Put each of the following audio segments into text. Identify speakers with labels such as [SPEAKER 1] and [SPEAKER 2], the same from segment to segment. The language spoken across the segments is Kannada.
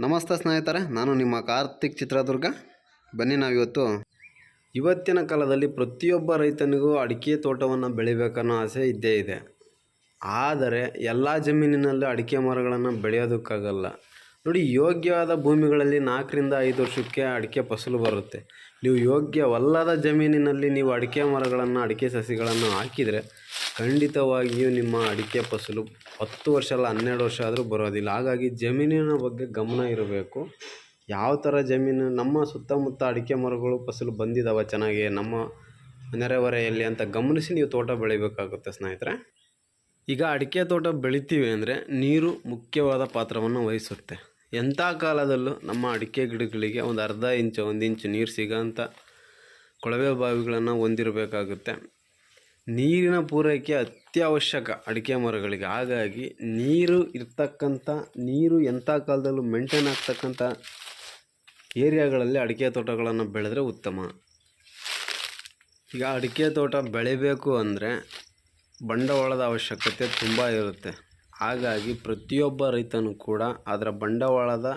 [SPEAKER 1] ನಮಸ್ತೆ ಸ್ನೇಹಿತರೆ, ನಾನು ನಿಮ್ಮ ಕಾರ್ತಿಕ್ ಚಿತ್ರದುರ್ಗ. ಬನ್ನಿ ನಾವಿವತ್ತು. ಇವತ್ತಿನ ಕಾಲದಲ್ಲಿ ಪ್ರತಿಯೊಬ್ಬ ರೈತನಿಗೂ ಅಡಿಕೆ ತೋಟವನ್ನು ಬೆಳಿಬೇಕನ್ನೋ ಆಸೆ ಇದ್ದೇ ಇದೆ. ಆದರೆ ಎಲ್ಲ ಜಮೀನಿನಲ್ಲಿ ಅಡಿಕೆ ಮರಗಳನ್ನು ಬೆಳೆಯೋದಕ್ಕಾಗಲ್ಲ. ನೋಡಿ, ಯೋಗ್ಯವಾದ ಭೂಮಿಗಳಲ್ಲಿ ನಾಲ್ಕರಿಂದ ಐದು ವರ್ಷಕ್ಕೆ ಅಡಿಕೆ ಫಸಲು ಬರುತ್ತೆ. ನೀವು ಯೋಗ್ಯವಲ್ಲದ ಜಮೀನಿನಲ್ಲಿ ನೀವು ಅಡಿಕೆ ಮರಗಳನ್ನು, ಅಡಿಕೆ ಸಸಿಗಳನ್ನು ಹಾಕಿದರೆ ಖಂಡಿತವಾಗಿಯೂ ನಿಮ್ಮ ಅಡಿಕೆ ಫಸಲು ಹತ್ತು ವರ್ಷ ಅಲ್ಲ ಹನ್ನೆರಡು ವರ್ಷ ಆದರೂ ಬರೋದಿಲ್ಲ. ಹಾಗಾಗಿ ಜಮೀನಿನ ಬಗ್ಗೆ ಗಮನ ಇರಬೇಕು. ಯಾವ ಥರ ಜಮೀನು, ನಮ್ಮ ಸುತ್ತಮುತ್ತ ಅಡಿಕೆ ಮರಗಳು, ಫಸಲು ಬಂದಿದ್ದಾವೆ ಚೆನ್ನಾಗಿ, ನಮ್ಮ ನೆರೆಹೊರೆಯಲ್ಲಿ ಅಂತ ಗಮನಿಸಿ ನೀವು ತೋಟ ಬೆಳಿಬೇಕಾಗುತ್ತೆ ಸ್ನೇಹಿತರೆ. ಈಗ ಅಡಿಕೆ ತೋಟ ಬೆಳಿತೀವಿ ಅಂದರೆ ನೀರು ಮುಖ್ಯವಾದ ಪಾತ್ರವನ್ನು ವಹಿಸುತ್ತೆ. ಎಂಥ ಕಾಲದಲ್ಲೂ ನಮ್ಮ ಅಡಿಕೆ ಗಿಡಗಳಿಗೆ ಒಂದು ಅರ್ಧ ಇಂಚು, ಒಂದು ಇಂಚು ನೀರು ಸಿಗೋಂಥ ಕೊಳವೆ ಬಾವಿಗಳನ್ನು ಹೊಂದಿರಬೇಕಾಗುತ್ತೆ. ನೀರಿನ ಪೂರೈಕೆ ಅತ್ಯವಶ್ಯಕ ಅಡಿಕೆ ಮರಗಳಿಗೆ. ಹಾಗಾಗಿ ನೀರು ಇರ್ತಕ್ಕಂಥ, ನೀರು ಎಂಥ ಕಾಲದಲ್ಲೂ ಮೇಂಟೈನ್ ಆಗ್ತಕ್ಕಂಥ ಏರಿಯಾಗಳಲ್ಲಿ ಅಡಿಕೆ ತೋಟಗಳನ್ನು ಬೆಳೆದ್ರೆ ಉತ್ತಮ. ಈಗ ಅಡಿಕೆ ತೋಟ ಬೆಳಿಬೇಕು ಅಂದರೆ ಬಂಡವಾಳದ ಅವಶ್ಯಕತೆ ತುಂಬ ಇರುತ್ತೆ. ಹಾಗಾಗಿ ಪ್ರತಿಯೊಬ್ಬ ರೈತನೂ ಕೂಡ ಅದರ ಬಂಡವಾಳದ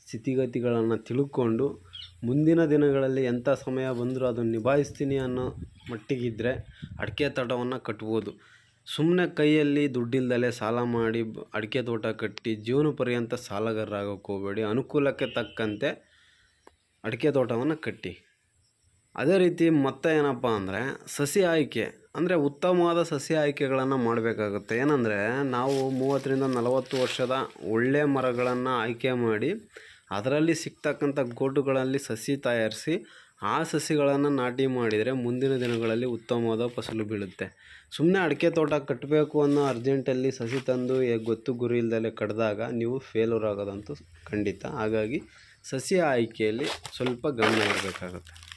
[SPEAKER 1] ಸ್ಥಿತಿಗತಿಗಳನ್ನು ತಿಳ್ಕೊಂಡು ಮುಂದಿನ ದಿನಗಳಲ್ಲಿ ಎಂಥ ಸಮಯ ಬಂದರೂ ಅದನ್ನು ನಿಭಾಯಿಸ್ತೀನಿ ಅನ್ನೋ ಮಟ್ಟಿಗಿದ್ದರೆ ಅಡಿಕೆ ತೋಟವನ್ನು ಕಟ್ಬೋದು. ಸುಮ್ಮನೆ ಕೈಯಲ್ಲಿ ದುಡ್ಡಿಲ್ದಲೆ ಸಾಲ ಮಾಡಿ ಅಡಿಕೆ ತೋಟ ಕಟ್ಟಿ ಜೀವನ ಪರ್ಯಂತ ಸಾಲಗಾರರಾಗೋಕ್ಕೆ ಹೋಗಬೇಡಿ. ಅನುಕೂಲಕ್ಕೆ ತಕ್ಕಂತೆ ಅಡಿಕೆ ತೋಟವನ್ನು ಕಟ್ಟಿ. ಅದೇ ರೀತಿ ಮತ್ತೆ ಏನಪ್ಪ ಅಂದರೆ ಸಸಿ ಆಯ್ಕೆ, ಅಂದರೆ ಉತ್ತಮವಾದ ಸಸಿ ಆಯ್ಕೆಗಳನ್ನು ಮಾಡಬೇಕಾಗುತ್ತೆ. ಏನಂದರೆ ನಾವು ಮೂವತ್ತರಿಂದ ನಲವತ್ತು ವರ್ಷದ ಒಳ್ಳೆಯ ಮರಗಳನ್ನು ಆಯ್ಕೆ ಮಾಡಿ ಅದರಲ್ಲಿ ಸಿಗ್ತಕ್ಕಂಥ ಗೋಡುಗಳಲ್ಲಿ ಸಸಿ ತಯಾರಿಸಿ ಆ ಸಸಿಗಳನ್ನು ನಾಟಿ ಮಾಡಿದರೆ ಮುಂದಿನ ದಿನಗಳಲ್ಲಿ ಉತ್ತಮವಾದ ಫಸಲು ಬೀಳುತ್ತೆ. ಸುಮ್ಮನೆ ಅಡಿಕೆ ತೋಟ ಕಟ್ಟಬೇಕು ಅನ್ನೋ ಅರ್ಜೆಂಟಲ್ಲಿ ಸಸಿ ತಂದು ಗೊತ್ತು ಗುರಿ ಇಲ್ದಲೆ ಕಡ್ದಾಗ ನೀವು ಫೇಲೂರ್ ಆಗೋದಂತೂ ಖಂಡಿತ. ಹಾಗಾಗಿ ಸಸಿ ಆಯ್ಕೆಯಲ್ಲಿ ಸ್ವಲ್ಪ ಗಮನ ಇರಬೇಕಾಗುತ್ತೆ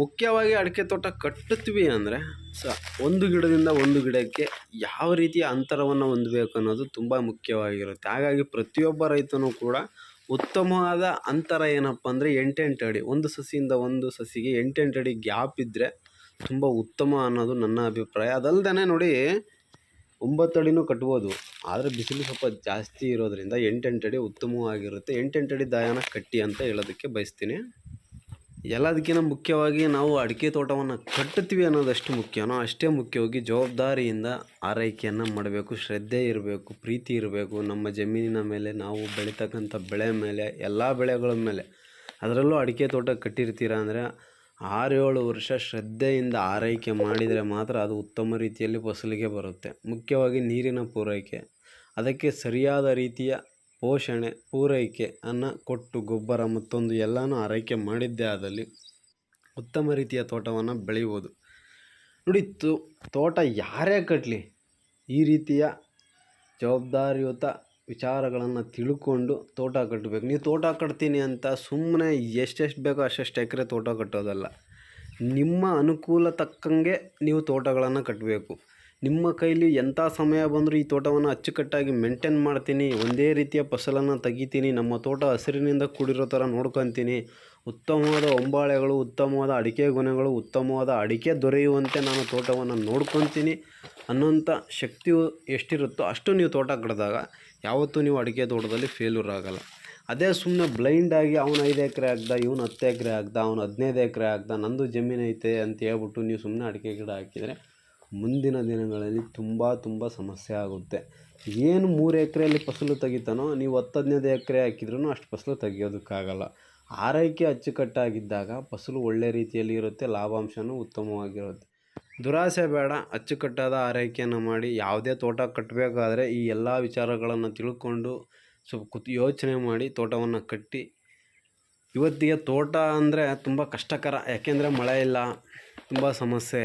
[SPEAKER 1] ಮುಖ್ಯವಾಗಿ ಅಡಿಕೆ ತೋಟ ಕಟ್ಟುತ್ತೀವಿ ಅಂದರೆ, ಸ, ಒಂದು ಗಿಡದಿಂದ ಒಂದು ಗಿಡಕ್ಕೆ ಯಾವ ರೀತಿಯ ಅಂತರವನ್ನು ಹೊಂದಬೇಕು ಅನ್ನೋದು ತುಂಬ ಮುಖ್ಯವಾಗಿರುತ್ತೆ. ಹಾಗಾಗಿ ಪ್ರತಿಯೊಬ್ಬ ರೈತನೂ ಕೂಡ ಉತ್ತಮವಾದ ಅಂತರ ಏನಪ್ಪ ಅಂದರೆ ಎಂಟೆಂಟು ಅಡಿ, ಒಂದು ಸಸಿಯಿಂದ ಒಂದು ಸಸಿಗೆ ಎಂಟೆಂಟು ಅಡಿ ಗ್ಯಾಪ್ ಇದ್ದರೆ ತುಂಬ ಉತ್ತಮ ಅನ್ನೋದು ನನ್ನ ಅಭಿಪ್ರಾಯ. ಅದಲ್ದೇ ನೋಡಿ, ಒಂಬತ್ತು ಅಡಿನೂ ಕಟ್ಬೋದು, ಆದರೆ ಬಿಸಿಲು ಸ್ವಲ್ಪ ಜಾಸ್ತಿ ಇರೋದರಿಂದ ಎಂಟೆಂಟು ಅಡಿ ಉತ್ತಮವಾಗಿರುತ್ತೆ. ಎಂಟೆಂಟು ಅಡಿ ದಾಯನ ಕಟ್ಟಿ ಅಂತ ಹೇಳೋದಕ್ಕೆ ಬಯಸ್ತೀನಿ. ಎಲ್ಲದಕ್ಕಿಂತ ಮುಖ್ಯವಾಗಿ ನಾವು ಅಡಿಕೆ ತೋಟವನ್ನು ಕಟ್ಟುತ್ತೀವಿ ಅನ್ನೋದಷ್ಟು ಮುಖ್ಯನೋ ಅಷ್ಟೇ ಮುಖ್ಯವಾಗಿ ಜವಾಬ್ದಾರಿಯಿಂದ ಆರೈಕೆಯನ್ನು ಮಾಡಬೇಕು, ಶ್ರದ್ಧೆ ಇರಬೇಕು, ಪ್ರೀತಿ ಇರಬೇಕು. ನಮ್ಮ ಜಮೀನಿನ ಮೇಲೆ ನಾವು ಬೆಳೀತಕ್ಕಂಥ ಬೆಳೆ ಮೇಲೆ, ಎಲ್ಲ ಬೆಳೆಗಳ ಮೇಲೆ. ಅದರಲ್ಲೂ ಅಡಿಕೆ ತೋಟ ಕಟ್ಟಿರ್ತೀರ ಅಂದರೆ ಆರು ಏಳು ವರ್ಷ ಶ್ರದ್ಧೆಯಿಂದ ಆರೈಕೆ ಮಾಡಿದರೆ ಮಾತ್ರ ಅದು ಉತ್ತಮ ರೀತಿಯಲ್ಲಿ ಫಸಲಿಗೆ ಬರುತ್ತೆ. ಮುಖ್ಯವಾಗಿ ನೀರಿನ ಪೂರೈಕೆ. ಅದಕ್ಕೆ ಸರಿಯಾದ ರೀತಿಯ ಪೋಷಣೆ, ಪೂರೈಕೆ, ಅನ್ನ, ಕೊಟ್ಟು, ಗೊಬ್ಬರ ಮತ್ತೊಂದು ಎಲ್ಲನೂ ಆರೈಕೆ ಮಾಡಿದ್ದೇ ಆದಲ್ಲಿ ಉತ್ತಮ ರೀತಿಯ ತೋಟವನ್ನು ಬೆಳೆಯುವುದು. ನೋಡಿ ತೋಟ ಯಾರೇ ಕಟ್ಟಲಿ ಈ ರೀತಿಯ ಜವಾಬ್ದಾರಿಯುತ ವಿಚಾರಗಳನ್ನು ತಿಳ್ಕೊಂಡು ತೋಟ ಕಟ್ಟಬೇಕು ನೀವು ತೋಟ ಕಟ್ತೀನಿ ಅಂತ ಸುಮ್ಮನೆ ಎಷ್ಟೆಷ್ಟು ಬೇಕೋ ಅಷ್ಟೆಷ್ಟು ಎಕರೆ ತೋಟ ಕಟ್ಟೋದಲ್ಲ. ನಿಮ್ಮ ಅನುಕೂಲ ತಕ್ಕಂಗೆ ನೀವು ತೋಟಗಳನ್ನು ಕಟ್ಟಬೇಕು ನಿಮ್ಮ ಕೈಲಿ ಎಂಥ ಸಮಯ ಬಂದರೂ ಈ ತೋಟವನ್ನು ಅಚ್ಚುಕಟ್ಟಾಗಿ ಮೇಂಟೈನ್ ಮಾಡ್ತೀನಿ. ಒಂದೇ ರೀತಿಯ ಫಸಲನ್ನು ತೆಗಿತೀನಿ. ನಮ್ಮ ತೋಟ ಹಸಿರಿನಿಂದ ಕೂಡಿರೋ ಥರ ನೋಡ್ಕೊತೀನಿ. ಉತ್ತಮವಾದ ಹೊಂಬಾಳೆಗಳು ಉತ್ತಮವಾದ ಅಡಿಕೆ ಗುಣಗಳು ಉತ್ತಮವಾದ ಅಡಿಕೆ ದೊರೆಯುವಂತೆ ನಾನು ತೋಟವನ್ನು ನೋಡ್ಕೊತೀನಿ. ಅನ್ನೋಂಥ ಶಕ್ತಿಯು ಎಷ್ಟಿರುತ್ತೋ ಅಷ್ಟು ನೀವು ತೋಟ ಕಟ್ಟಿದಾಗ ಯಾವತ್ತೂ ನೀವು ಅಡಿಕೆ ತೋಟದಲ್ಲಿ ಫೇಲ್ಯೂರ್ ಆಗಲ್ಲ. ಅದೇ ಸುಮ್ಮನೆ ಬ್ಲೈಂಡಾಗಿ ಅವನು ಐದು ಎಕರೆ ಆಗ್ದ, ಇವನು ಹತ್ತು ಎಕರೆ ಆಗ್ದ, ಅವ್ನು ಹದಿನೈದು ಎಕರೆ ಆಗ್ದ, ನಂದು ಜಮೀನು ಐತೆ ಅಂತ ಹೇಳ್ಬಿಟ್ಟು ನೀವು ಸುಮ್ಮನೆ ಅಡಿಕೆ ಗಿಡ ಹಾಕಿದರೆ ಮುಂದಿನ ದಿನಗಳಲ್ಲಿ ತುಂಬ ತುಂಬ ಸಮಸ್ಯೆ ಆಗುತ್ತೆ. ಏನು ಮೂರು ಎಕರೆಯಲ್ಲಿ ಫಸಲು ತೆಗಿತಾನೋ, ನೀವು ಹತ್ತು ಹದಿನೈದು ಎಕರೆ ಹಾಕಿದ್ರೂ ಅಷ್ಟು ಫಸಲು ತೆಗಿಯೋದಕ್ಕಾಗಲ್ಲ. ಆರೈಕೆ ಅಚ್ಚುಕಟ್ಟಾಗಿದ್ದಾಗ ಫಸಲು ಒಳ್ಳೆ ರೀತಿಯಲ್ಲಿ ಇರುತ್ತೆ, ಲಾಭಾಂಶನೂ ಉತ್ತಮವಾಗಿರುತ್ತೆ. ದುರಾಸೆ ಬೇಡ, ಅಚ್ಚುಕಟ್ಟಾದ ಆರೈಕೆಯನ್ನು ಮಾಡಿ ಯಾವುದೇ ತೋಟ ಕಟ್ಟಬೇಕಾದ್ರೆ ಈ ಎಲ್ಲ ವಿಚಾರಗಳನ್ನು ತಿಳ್ಕೊಂಡು ಸ್ವಲ್ಪ ಕುತ್ ಯೋಚನೆ ಮಾಡಿ ತೋಟವನ್ನು ಕಟ್ಟಿ. ಇವತ್ತಿಗೆ ತೋಟ ಅಂದರೆ ತುಂಬ ಕಷ್ಟಕರ, ಯಾಕೆಂದರೆ ಮಳೆ ಇಲ್ಲ, ತುಂಬ ಸಮಸ್ಯೆ.